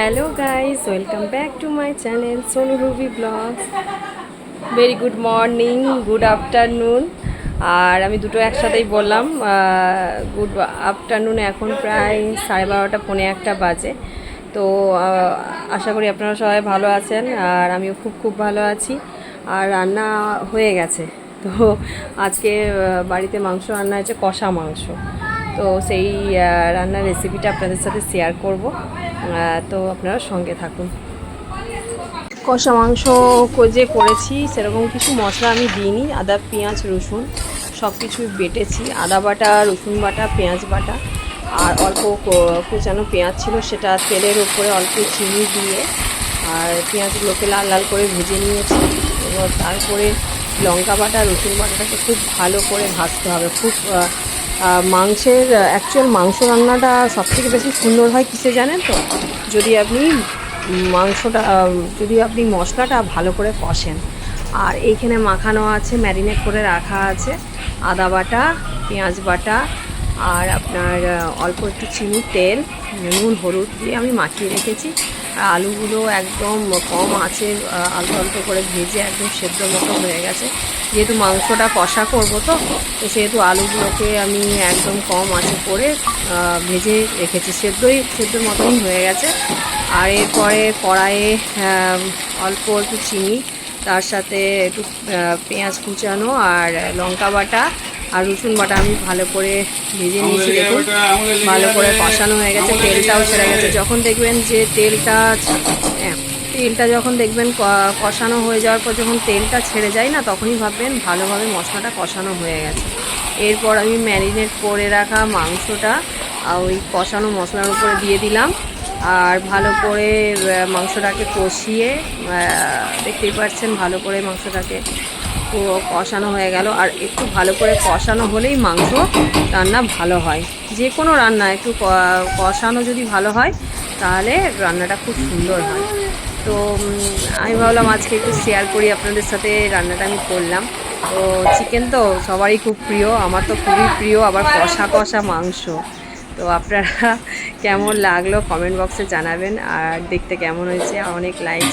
Hello guys, welcome back to my channel Sonu Ruby vlogs. Very good morning good afternoon আর আমি দুটো একসাথেই বললাম good afternoon এখন প্রায় সাড়ে বারোটা, পৌনে একটা বাজে। তো আশা করি আপনারা সবাই ভালো আছেন, আর আমিও খুব খুব ভালো আছি। আর রান্না হয়ে গেছে। তো আজকে বাড়িতে মাংস রান্না হয়েছে কষা মাংস। তো সেই রান্নার রেসিপিটা আপনাদের সাথে শেয়ার করব। তো আপনারা সঙ্গে থাকুন। কষা মাংস যে করেছি, সেরকম কিছু মশলা আমি দিইনি। আদা, পেঁয়াজ, রসুন সব কিছু বেটেছি। আদা বাটা, রসুন বাটা, পেঁয়াজ বাটা আর অল্প কুচানো পেঁয়াজ ছিল, সেটা তেলের উপরে অল্প চিনি দিয়ে আর পেঁয়াজগুলোকে লাল লাল করে ভেজে নিয়েছি। এবার তারপরে লঙ্কা বাটা, রসুন বাটাটাকে খুব ভালো করে ভাজতে হবে। খুব মাংসের অ্যাকচুয়াল মাংস রান্নাটা সবথেকে বেশি সুন্দর হয় কিসে জানেন তো? যদি আপনি মাংসটা যদি আপনি মশলাটা ভালো করে কষেন। আর এইখানে মাখানো আছে ম্যারিনেট করে রাখা আছে, আদা বাটা, পেঁয়াজ বাটা, আর আপনার অল্প একটু চিনি তেল, নুন, হলুদ দিয়ে আমি মাখিয়ে রেখেছি। আলুগুলো একদম কম আছে অল্প অল্প করে ভেজে একদম সেদ্ধ মতো হয়ে গেছে। যেহেতু মাংসটা কষা করব তো তো সেহেতু আলুগুলোকে আমি একদম কম আছে করে ভেজে রেখেছি। সেদ্ধই সেদ্ধর মতনই হয়ে গেছে। আর এরপরে কড়াইয়ে অল্প একটু চিনি, তার সাথে একটু পেঁয়াজ কুচানো আর লঙ্কা বাটা আর রসুন বাটা আমি ভালো করে ভেজে নিয়েছি দেখুন। ভালো করে কষানো হয়ে গেছে তেলটাও ছেড়ে গেছে। যখন দেখবেন যে তেলটা হ্যাঁ, তেলটা যখন দেখবেন কষানো হয়ে যাওয়ার পর যখন তেলটা ছেড়ে যায় না তখনই ভাববেন ভালোভাবে মশলাটা কষানো হয়ে গেছে। এরপর আমি ম্যারিনেট করে রাখা মাংসটা ওই কষানো মশলার উপরে দিয়ে দিলাম। আর ভালো করে মাংসটাকে কষিয়ে দেখতেই পাচ্ছেন ভালো করে মাংসটাকে কষানো হয়ে গেল। আর একটু ভালো করে কষানো হলেই মাংস রান্না ভালো হয়। যে কোনো রান্না, একটু কষানো যদি ভালো হয়, তাহলে রান্নাটা খুব সুন্দর হয়। তো আমি ভাবলাম আজকে একটু শেয়ার করি আপনাদের সাথে, রান্নাটা আমি করলাম। তো চিকেন তো সবারই খুব প্রিয়, আমার তো খুবই প্রিয়, আবার কষা কষা মাংস। তো আপনারা কেমন লাগল কমেন্ট বক্সে জানাবেন, আর দেখতে কেমন হয়েছে, অনেক লাইক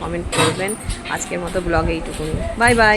কমেন্ট করবেন। আজকের মতো ব্লগ এইটুকুনি। Bye bye